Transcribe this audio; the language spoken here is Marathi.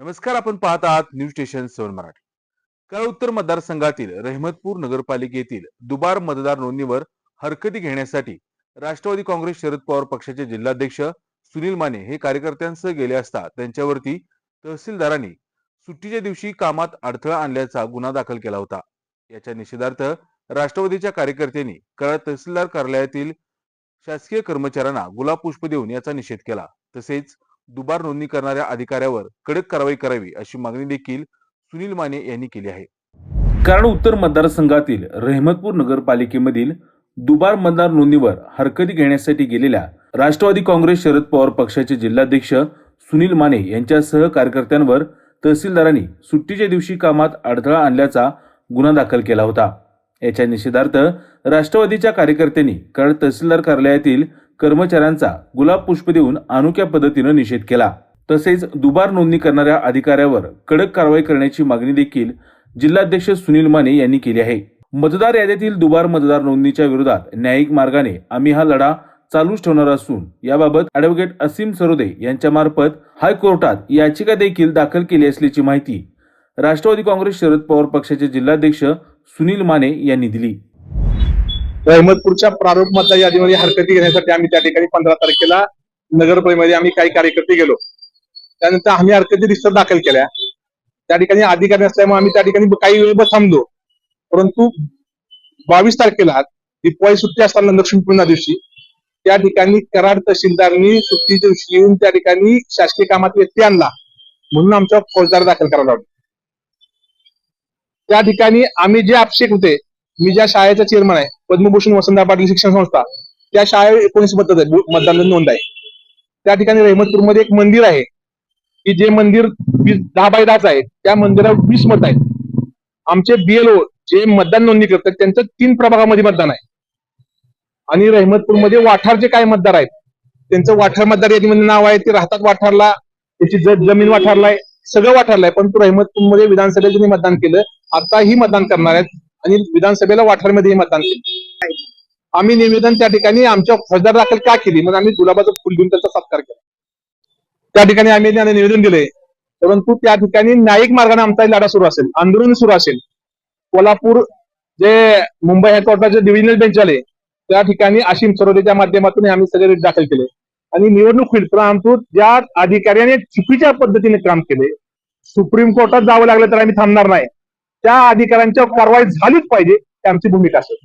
नमस्कार आपण पाहत आहात न्यूज स्टेशन सेवन मराठी. कळ उत्तर मतदारसंघातील रहमतपूर नगरपालिकेतील दुबार मतदार नोंदणीवर हरकती घेण्यासाठी राष्ट्रवादी काँग्रेस शरद पवार पक्षाचे जिल्हाध्यक्ष सुनील माने हे कार्यकर्त्यांसह गेले असता त्यांच्यावरती तहसीलदारांनी सुट्टीच्या दिवशी कामात अडथळा आणल्याचा गुन्हा दाखल केला होता. याच्या निषेधार्थ राष्ट्रवादीच्या कार्यकर्त्यांनी कराड तहसीलदार कार्यालयातील शासकीय कर्मचाऱ्यांना गुलाब पुष्प देऊन याचा निषेध केला. तसेच दुबार नोंदणी करणाऱ्या अधिकाऱ्यावर कडक कारवाई करावी अशी मागणी देखील सुनील माने यांनी केली आहे. कारण उत्तर मतदारसंघातील रहमतपूर नगरपालिकेमधील दुबार मतदार नोंदणीवर हरकती घेण्यासाठी गेलेल्या राष्ट्रवादी काँग्रेस शरद पवार पक्षाचे जिल्हाध्यक्ष सुनील माने यांच्यासह कार्यकर्त्यांवर तहसीलदारांनी सुट्टीच्या दिवशी कामात अडथळा आणल्याचा गुन्हा दाखल केला होता. याच्या निषेधार्थ राष्ट्रवादीच्या कार्यकर्त्यांनी कारण तहसीलदार कार्यालयातील कर्मचाऱ्यांचा गुलाब पुष्प देऊन अनोख्या पद्धतीनं निषेध केला. तसेच दुबार नोंदणी करणाऱ्या अधिकाऱ्यावर कडक कारवाई करण्याची मागणी देखील जिल्हाध्यक्ष सुनील माने यांनी केली आहे. मतदार यादीतील दुबार मतदार नोंदणीच्या विरोधात न्यायिक मार्गाने आम्ही हा लढा चालूच ठेवणार असून याबाबत ॲडव्होकेट असीम सरोदे यांच्यामार्फत हायकोर्टात याचिका देखील दाखल केली असल्याची माहिती राष्ट्रवादी काँग्रेस शरद पवार पक्षाचे जिल्हाध्यक्ष सुनील माने यांनी दिली. अहमदपूरच्या प्रारूप मतदार यादीमध्ये हरकती घेण्यासाठी आम्ही त्या ठिकाणी पंधरा तारखेला नगरपरिमध्ये आम्ही काही कार्यकर्ते गेलो. त्यानंतर आम्ही हरकती रिस्टर दाखल केल्या. त्या ठिकाणी अधिकारी असल्यामुळे आम्ही त्या ठिकाणी काही वेळ थांबलो. परंतु बावीस तारखेला दिपाळी सुट्टी असताना लक्ष्मीपूर्ण दिवशी त्या ठिकाणी कराड तहसीलदारनी सुट्टी दिवशी येऊन त्या ठिकाणी शासकीय कामात व्यक्ती आणला म्हणून आमचा फौजदार दाखल करावा लागला त्या ठिकाणी आम्ही जे आक्षेप होते मी ज्या शाळेचा चेअरमन आहे पद्मभूषण वसंतदा पाटील शिक्षण संस्था त्या शाळे एकोणीस पद्धत आहे मतदान नोंद आहे. त्या ठिकाणी रहमतपूरमध्ये एक मंदिर आहे की जे मंदिर दहा बाय दहाच आहे त्या मंदिरावर वीस मत आहेत. आमचे बीएलओ जे मतदान नोंदणी करतात त्यांचं तीन प्रभागामध्ये मतदान आहे. आणि रहमतपूरमध्ये वाठारचे काय मतदार आहेत त्यांचं वाठार मतदार यादीमध्ये नाव आहे ते राहतात वाठारला त्याची जमीन वाठारला आहे सगळं वाठारला आहे परंतु रहमतपूरमध्ये विधानसभेचं ज्यांनी मतदान केलं आताही मतदान करणार आहेत आणि विधानसभेला वाठारमध्ये मतदान केलं. आम्ही निवेदन त्या ठिकाणी आमच्या फौजदार दाखल का केली? मग आम्ही गुलाबाचं फुल देऊन त्याचा सत्कार केला. त्या ठिकाणी आम्ही त्यांना निवेदन दिले परंतु त्या ठिकाणी न्यायिक मार्गाने आमचा लढा सुरू असेल आंदोलन सुरू असेल. कोल्हापूर जे मुंबई हायकोर्टाचे डिव्हिजनल बेंच आले त्या ठिकाणी आशिम सरोदेच्या माध्यमातून आम्ही सगळे रिट दाखल केले. आणि निवडणूक होईल परंतु ज्या अधिकाऱ्याने चुकीच्या पद्धतीने काम केले सुप्रीम कोर्टात जावं लागलं तर आम्ही थांबणार नाही. त्या अधिकाऱ्यांच्या कारवाई झालीच पाहिजे त्यांची आमची भूमिका असेल.